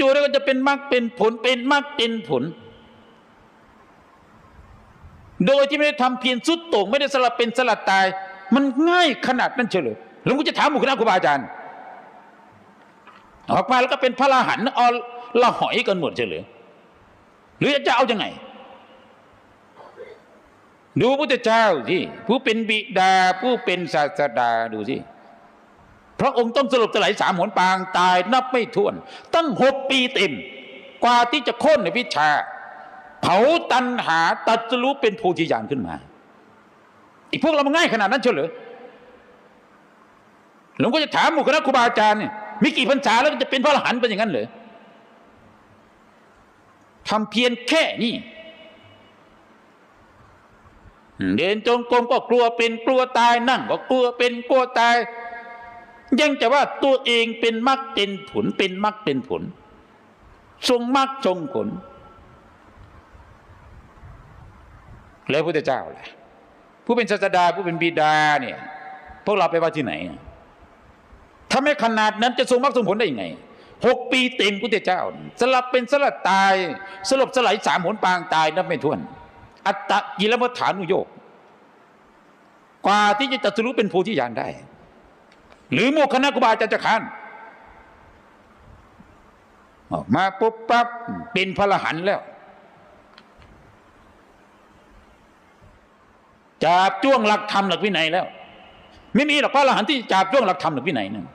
จู่ๆแล้วก็จะเป็นมรรคเป็นผล เป็นมรรคเป็นผล โดยที่ไม่ได้ทำเพียรสุดโต่งไม่ได้สลับเป็นสลัดตาย มันง่ายขนาดนั้นเฉลยแล้วกูจะถามหมู่คณะครูบาอาจารย์ออกมาแล้วก็เป็นพระอรหันต์เอาละหอยกันหมดเฉลยหรือจะเอาอยัางไง ดูพระเจ้าสิผู้เป็นบิดาผู้เป็นศาสดาดูสิ พระองค์ต้องสลบสลายสามหนปางตายนับไม่ถ้วน ตั้งหกปีเต็ม กว่าที่จะค่นในวิชา เผาตันหาตัดสรู้เป็นโพธิญาณขึ้นมาอีกพวกเรามันง่ายขนาดนั้นเฉลยวหรือ?หลวงก็จะถามหมู่คณะครูบาอาจารย์เนี่ยมีกี่พรรษาแล้วจะเป็นพระอรหันต์เป็นอย่างนั้นเหรอทำเพียรแค่นี้เดินจงกรมก็กลัวเป็นกลัวตายนั่งก็กลัวเป็นกลัวตาย ยังจะว่าตัวเองเป็นมรรคเป็นผลเป็นมรรคเป็นผล ทรงมรรคทรงผล แล้วพระเจ้าแหละผู้เป็นศาสดาผู้เป็นบิดาเนี่ยพวกเราไปว่าที่ไหนถ้าไม่ขนาดนั้นจะทรงมรรคทรงผลได้ยังไงหกปีเต็มพุทธเจ้า สลับเป็นสลับตาย สลบสลายสามหนปางตายนับไม่ถ้วน อัตตะกิลมัฐานุโยกกว่าที่จะตรัสรู้เป็นโพธิญาณได้ หรือโมคคณะกุบาอาจารย์จะขานออกมาปุ๊บปั๊บเป็นพระรหันแล้วจาบจ้วงหลักธรรมหลักวินัยแล้ว ไม่มีหรอกพระอรหันต์ที่จาบจ้วงหลักธรรมหลักวินัยนั่น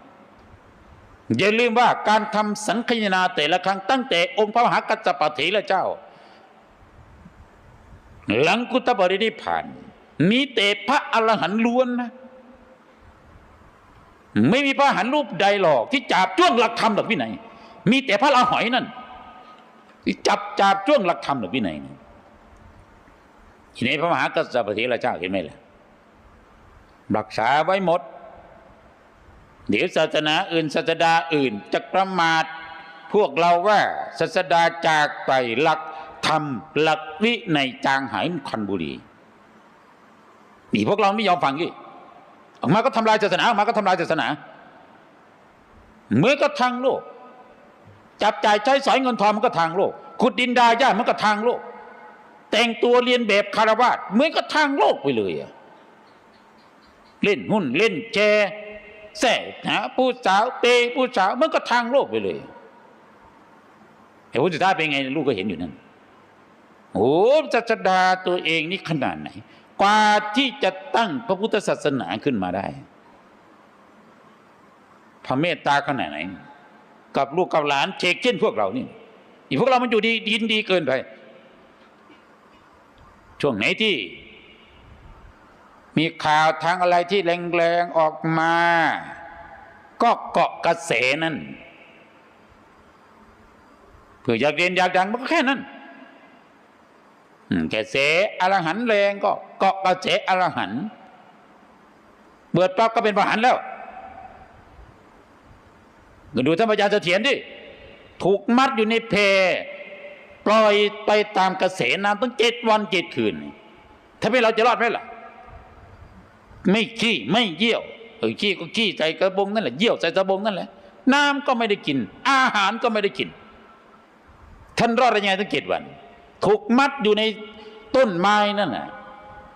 อย่าลืมว่าการทำสังคายนาแต่ละครั้งตั้งแต่องค์พระมหากัสสปะเถระเจ้า หลังกุตบรินิพพาน มีแต่พระอรหันต์ล้วนนะ ไม่มีพระหันรูปใดหรอก ที่จับจ้วงหลักธรรมหลักวินัยมีแต่พระละหอยนั่นที่จับจับจ้วงหลักธรรมหลักวินัยนะทีนี้พระมหากัสสปะเถระเจ้าเห็นไหมล่ะรักษาไว้หมด เดี๋ยวศาสนาอื่นศาสดาอื่นจะประมาทพวกเราว่าศาสดาจากไปหลักธรรมหลักวิในยจางหายคันบุรีนี่พวกเราไม่ยอมฟังยี่ ออกมาก็ทำลายศาสนาออกมาก็ทำลายศาสนาเหมื่อก็ทางโลก จับจ่ายใช้สอยเงินทองมันก็ทางโลก ขุดดินดาย่ามันก็ทางโลก แต่งตัวเรียนแบบคารวาสเหมือนก็ทางโลกไปเลยอะเล่นหุ้นเล่นแชร์แสหาผู้สาวเปย์ผู้สาวมันก็ทางโลกไปเลยแต่ผลสุดท้ายเป็นไงลูกก็เห็นอยู่นั่นโอ้ศาสดาตัวเองนี่ขนาดไหน กว่าที่จะตั้งพระพุทธศาสนาขึ้นมาได้ พระเมตตาขนาดไหน กับลูกกับหลานเชกเช่นพวกเรานี่อีพวกเรามันอยู่ดีดินดีเกินไป ช่วงไหนที่ มีข่าวทางอะไรที่แรงๆออกมา ก็เกาะกระแสนั่นเพื่ออยากเรียนอยากดังมันก็แค่นั้น อืมกระแสอรหันต์แรงก็เกาะกระแสอรหันต์เบิดปั๊บก็เป็นพระหันต์แล้วก็ดูท่านพระอาจารย์เสถียรดิถูกมัดอยู่ในเพปล่อยไปตามกระแสน้ำตั้งเจ็ดวันเจ็ดคืน ถ้าไม่เราจะรอดไหมล่ะ ไม่ขี้ไม่เยี่ยวเออขี้ก็ขี้ใส่กระบงนั่นแหละเยี่ยวใส่กระบงนั่นแหละ น้ำก็ไม่ได้กิน อาหารก็ไม่ได้กิน ท่านรอดได้ยังไงตั้งเจ็ดวัน ถูกมัดอยู่ในต้นไม้นั่นน่ะ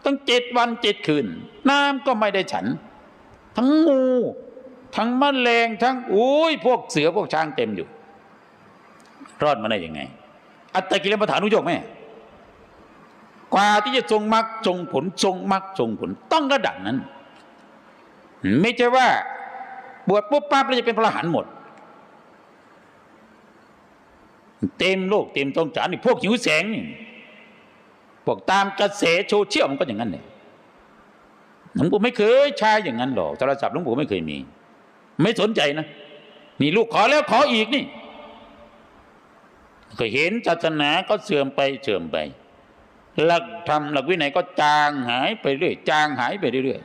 ตั้งเจ็ดวันเจ็ดคืน น้ำก็ไม่ได้ฉัน ทั้งงู ทั้งแมลงทั้งโอ้ยพวกเสือพวกช้างเต็มอยู่ รอดมาได้ยังไง อัตตกิลมฐานุโยกไหมกว่าที่จะทรงมรรคทรงผลทรงมรรคทรงผลต้องระดับนั้น ไม่ใช่ว่า บวชปุ๊บปั๊บแล้วจะเป็นพระหันหมด เต็มโลกเต็มต้องจานนี่พวกหิวแสงนี่พวกตามกระแสโซเชียลมันก็อย่างนั้นเลยหลวงปู่ไม่เคยใช้อย่างนั้นหรอกโทรศัพท์หลวงปู่ไม่เคยมี ไม่สนใจนะนี่ลูกขอแล้วขออีกนี่ก็เห็นศาสนาก็เสื่อมไปเสื่อมไป หลักธรรมหลักวินัยก็จางหายไปเรื่อยจางหายไปเรื่อย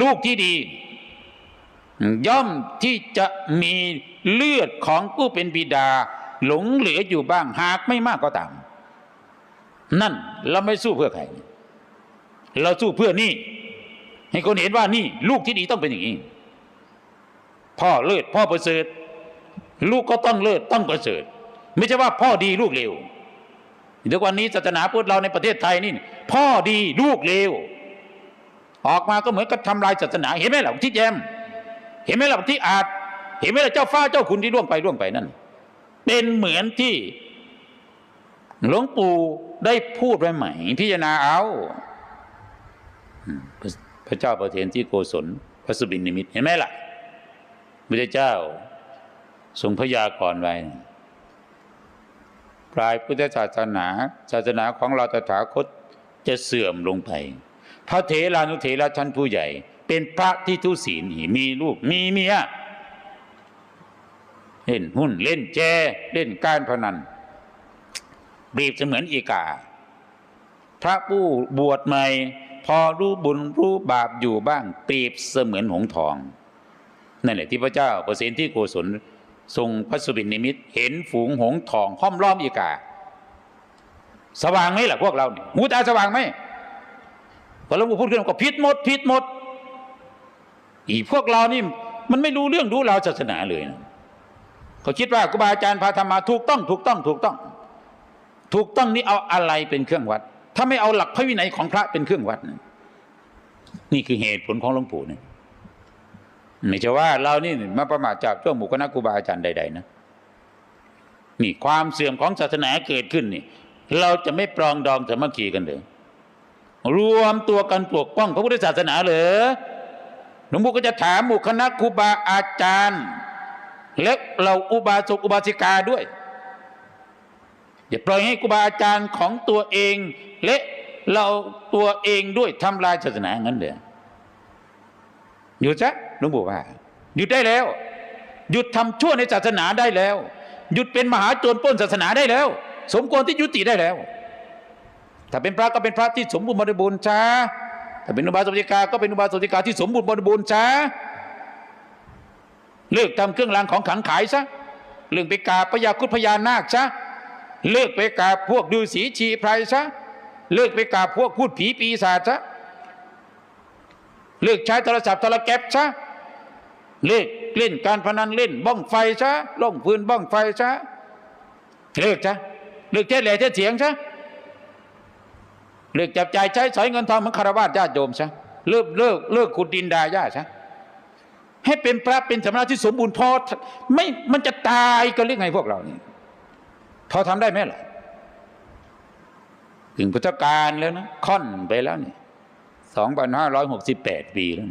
ลูกที่ดี ย่อมที่จะมีเลือดของผู้เป็นบิดา หลงเหลืออยู่บ้าง หากไม่มากก็ตาม นั่นเราไม่สู้เพื่อใคร เราสู้เพื่อนี่ ให้คนเห็นว่านี่ ลูกที่ดีต้องเป็นอย่างนี้ พ่อเลิศพ่อประเสริฐลูกก็ต้องเลิศต้องประเสริฐไม่ใช่ว่าพ่อดีลูกเลวเดี๋ยววันนี้ศาสนาพุทธเราในประเทศไทยนี่ พ่อดีลูกเลวออกมาก็เหมือนกับทำลายศาสนา เห็นไหมล่ะที่แยมเห็นไหมล่ะที่อาจ เห็นไหมล่ะเจ้าฟ้าเจ้าคุณที่ล่วงไปล่วงไปนั่น เป็นเหมือนที่หลวงปู่ได้พูดไว้ใหม่ พิจารณาเอาพระพระเจ้าประเทนที่โกศลพระสุบินนิมิตเห็นไหมล่ะพระเจ้าทรงพยากรณ์ไว้ ปลายพุทธศาสนาศาสนาของเราตถาคตจะเสื่อมลงไป พระเถรานุเถระชั้นผู้ใหญ่ เป็นพระที่ทุศีลมีลูกมีเมีย เล่นหุ้นเล่นแจเล่นการพนันเปรียบเสมือนอีกา พระผู้บวชใหม่ พอรู้บุญรู้บาปอยู่บ้างเปรียบเสมือนหงทอง นั่นแหละที่พระเจ้าเปอร์เซนที่โกศลทรงพระสุบินนิมิต เห็นฝูงหงทองห้อมล้อมอีกา สว่างไหมล่ะพวกเราเนี่ยหูตาสว่างไหมพอหลวงปู่พูดขึ้นมาก็ผิดหมดผิดหมด อีพวกเรานี่มันไม่รู้เรื่องรู้ราวศาสนาเลยนะ เขาคิดว่าครูบาอาจารย์พาธรรมาถูกต้องถูกต้องถูกต้อง ถูกต้องนี่เอาอะไรเป็นเครื่องวัด ถ้าไม่เอาหลักพระวินัยของพระเป็นเครื่องวัดนะนี่คือเหตุผลของหลวงปู่เนี่ยไม่ใช่ว่าเรานี่มาประมาทจากช่วงหมู่คณะครูบาอาจารย์ใด ๆ นะนี่ความเสื่อมของศาสนาเกิดขึ้นนี่ เราจะไม่ปรองดองสามัคคีกันเลยรวมตัวกันปกป้องพระพุทธศาสนาเหรอหลวงปู่ก็จะถามหมู่คณะครูบาอาจารย์ และเราอุบาสกอุบาสิกาด้วย อย่าปล่อยให้ครูบาอาจารย์ของตัวเอง และเราตัวเองด้วยทำลายศาสนางั้นเลยหยุดซะหลวงปู่ว่าหยุดได้แล้ว หยุดทำชั่วในศาสนาได้แล้ว หยุดเป็นมหาโจรปล้นศาสนาได้แล้ว สมควรที่ยุติได้แล้ว ถ้าเป็นพระก็เป็นพระที่สมบูรณ์บริบูรณ์ช้าถ้าเป็นอุบาสกอุบาสิกาก็เป็นอุบาสกอุบาสิกาที่สมบูรณ์บริบูรณ์ช้า เลิกทำเครื่องรางของขลังขายซะเรื่องไปกาพญาคุดพญานาคซะเลิกไปกาพวกฤาษีชีไพรซะเลิกไปกาพวกพูดผีปีศาจซะเลิกใช้โทรศัพท์โทรแก๊ปซะเลิกเล่นการพนันเล่นบ้องไฟซะล่องพื้นบ้องไฟซะเลิกซะเลิกเทศแหล่เทศเสียงซะเลิกจับใจใช้สอยเงินทองเหมือนคารวะญาติโยมซะเลิกเลิกเลิกขุดดินดาหญ้าซะ ให้เป็นพระเป็นสมณะที่สมบูรณ์พอไม่มันจะตายกันหรือไงพวกเรานี่พอทำได้ไหมล่ะถึงพุทธกาลแล้วนะค่อนไปแล้วนี่สองพันห้าร้อยหกสิบแปดปีแล้ว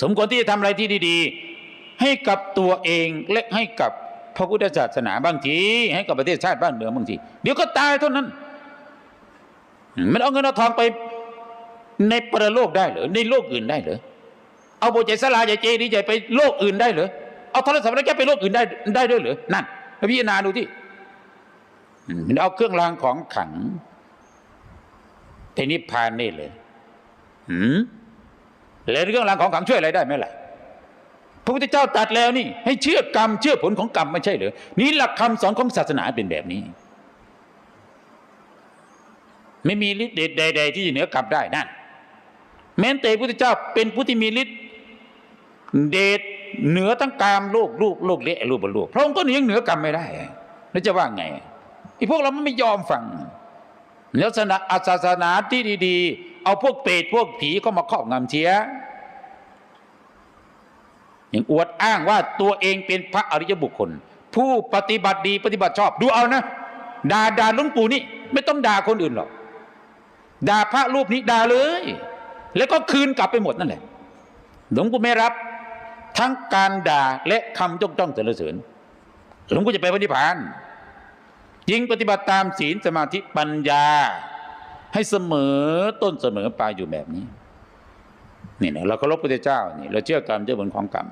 สมควรที่จะทำอะไรที่ดี ๆ ให้กับตัวเองและให้กับพระพุทธศาสนาบางที ให้กับประเทศชาติบ้านเมืองบางที เดี๋ยวก็ตายเท่านั้น มันเอาเงินเอาทองไปในประโลกได้เหรอในโลกอื่นได้เหรอ เอาโบสถ์ใหญ่สลาใหญ่เจดีใหญ่ไปโลกอื่นได้เหรอเอาโทรศัพท์แล้วแกไปโลกอื่นได้ได้ด้วยเหรอนั่นพิจารณาดูที่มันเอาเครื่องรางของขังไปนิพพานนี่เลยหืมแล้วเครื่องรางของขังช่วยอะไรได้ไหมล่ะพระพุทธเจ้าตรัดแล้วนี่ ให้เชื่อกรรมเชื่อผลของกรรมไม่ใช่เหรอนี่หลักคำสอนของศาสนาเป็นแบบนี้ ไม่มีฤทธิ์ใด ๆ ที่จะเหนือกรรมได้นั่นแม้แต่พระพุทธเจ้าเป็นผู้ที่มีฤทธิ์ เดชเหนือทั้งกามโลกรูปโลกเละรูปบรรลุพระองค์ก็ยังเหนือกรรมไม่ได้แล้วจะว่าไงไอ้พวกเรามันไม่ยอมฟังแล้วศาสนาศาสนาที่ดี ๆ เอาพวกเปรตพวกผีเข้ามาครอบงำเชียอย่างอวดอ้างว่าตัวเองเป็นพระอริยบุคคล ผู้ปฏิบัติดีปฏิบัติชอบ ดูเอานะด่าด่าหลุงปู่นี่ ไม่ต้องด่าคนอื่นหรอกด่าพระรูปนี้ด่าเลย แล้วก็คืนกลับไปหมดนั่นแหละหลวงปู่ไม่รับ ทั้งการด่าและคำจ้องจ้องสรรเสริญหลวงพ่อจะไปปฏิพานยิงปฏิบัติตามศีลสมาธิปัญญา ให้เสมอต้นเสมอปลายอยู่แบบนี้นี่นะเราเคารพพระพุทธเจ้านี่เราเชื่อกรรมเชื่อผลของกรรม